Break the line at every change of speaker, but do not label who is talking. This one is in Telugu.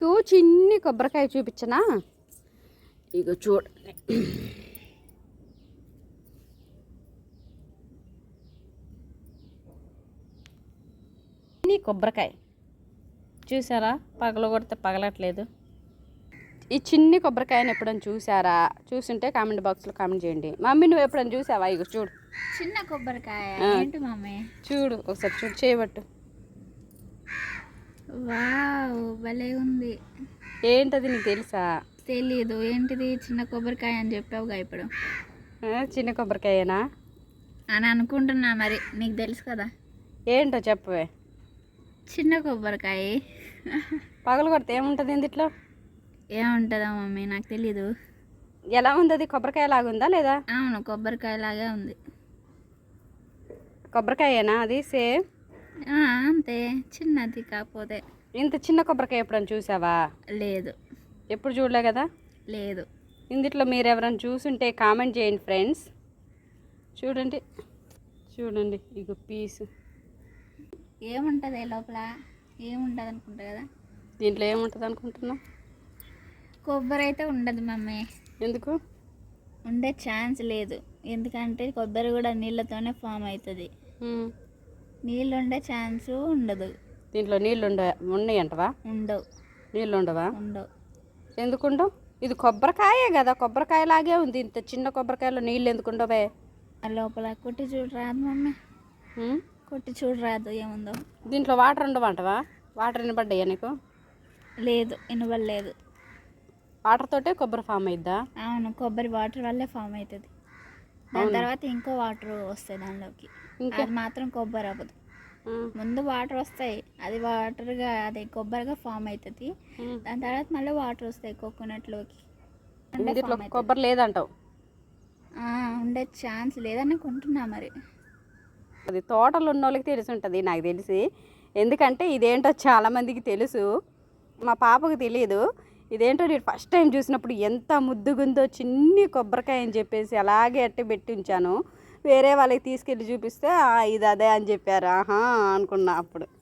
టూ చిన్ని కొబ్బరికాయ చూపించనా? ఇగో చూడండి చిన్ని కొబ్బరికాయ. చూసారా? పగల కొడితే పగలట్లేదు. ఈ చిన్ని కొబ్బరికాయని ఎప్పుడైనా చూసారా? చూసుంటే కామెంట్ బాక్స్లో కామెంట్ చేయండి. మమ్మీ నువ్వు ఎప్పుడైనా చూసావా? ఇగో చూడు.
చిన్న కొబ్బరికాయ.
ఆ.
ఏంటి మమ్మీ?
చూడు ఒకసారి చూడు చేయబట్టు.
వావ్ భలే ఉంది.
ఏంటది నీకు తెలుసా?
తెలీదు. ఏంటిది? చిన్న కొబ్బరికాయ అని చెప్పావుగా ఇప్పుడు.
చిన్న కొబ్బరికాయనా?
అని అనుకుంటున్నా మరి. నీకు తెలుసు కదా.
ఏంటో చెప్పవే.
చిన్న కొబ్బరికాయ.
పగలు కొడితే ఏముంటుంది ఇందులో
ఏముంటుందో మమ్మీ నాకు తెలీదు.
ఎలా ఉంది అది కొబ్బరికాయ లాగా ఉందా లేదా?
అవును కొబ్బరికాయ లాగే ఉంది.
కొబ్బరికాయేనా అది? సేమ్.
అంతే. చిన్నది కాకపోతే.
ఇంత చిన్న కొబ్బరికాయ ఎప్పుడైనా చూసావా?
లేదు.
ఎప్పుడు చూడలే కదా?
లేదు.
ఇందులో మీరు ఎవరైనా చూసుంటే కామెంట్ చేయండి ఫ్రెండ్స్. చూడండి. చూడండి. ఇగో పీసు.
ఏముంటుంది లోపల? ఏముంటుంది అనుకుంటా కదా?
దీంట్లో ఏముంటుంది అనుకుంటున్నావు
కొబ్బరి అయితే ఉండదు మమ్మీ.
ఎందుకు?
ఉండే ఛాన్స్ లేదు. ఎందుకంటే కొబ్బరి కూడా నీళ్ళతోనే ఫామ్ అవుతుంది. నీళ్ళు ఉండే ఛాన్స్ ఉండదు.
దీంట్లో నీళ్ళు ఉండ ఉన్నాయంటవా?
ఉండవు.
నీళ్ళు ఉండవా.
ఉండవు
ఎందుకు ఉండవు ఇది కొబ్బరికాయే కదా కొబ్బరికాయ లాగే ఉంది. ఇంత చిన్న కొబ్బరికాయలో నీళ్ళు ఎందుకు ఉండవే
ఆ లోపల కొట్టి చూడరాదు మమ్మీ? కొట్టి చూడరాదు ఏముందో.
దీంట్లో వాటర్ ఉండవంటవా? వాటర్ వినపడ్డాయా నీకు?
లేదు ఇనవలేదు
వాటర్ తోటే కొబ్బరి ఫామ్ అయిద్దా?
అవును కొబ్బరి వాటర్ వల్లే ఫామ్ అవుతుంది దాని తర్వాత ఇంకో వాటర్ వస్తాయి దానిలోకి.
ఇంకా
అది మాత్రం కొబ్బరి అవ్వదు. ముందు వాటర్ వస్తాయి. అది వాటర్గా అది కొబ్బరిగా ఫామ్ అవుతుంది. దాని తర్వాత మళ్ళీ వాటర్ వస్తాయి కోకోనట్లోకి
కొబ్బరి లేదంటావు?
ఉండే ఛాన్స్ లేదని కొంటున్నా మరి.
అది తోటలు ఉన్న వాళ్ళకి తెలిసి ఉంటుంది నాకు తెలిసి. ఎందుకంటే ఇదేంటో చాలామందికి తెలుసు. మా పాపకు తెలియదు ఇదేంటో నేను ఫస్ట్ టైం చూసినప్పుడు ఎంత ముద్దుగుందో చిన్ని కొబ్బరికాయ అని చెప్పేసి అలాగే అట్టి పెట్టి ఉంచాను. వేరే వాళ్ళకి తీసుకెళ్ళి చూపిస్తే ఇది అదే అని చెప్పారు. ఆహా అనుకున్నా అప్పుడు.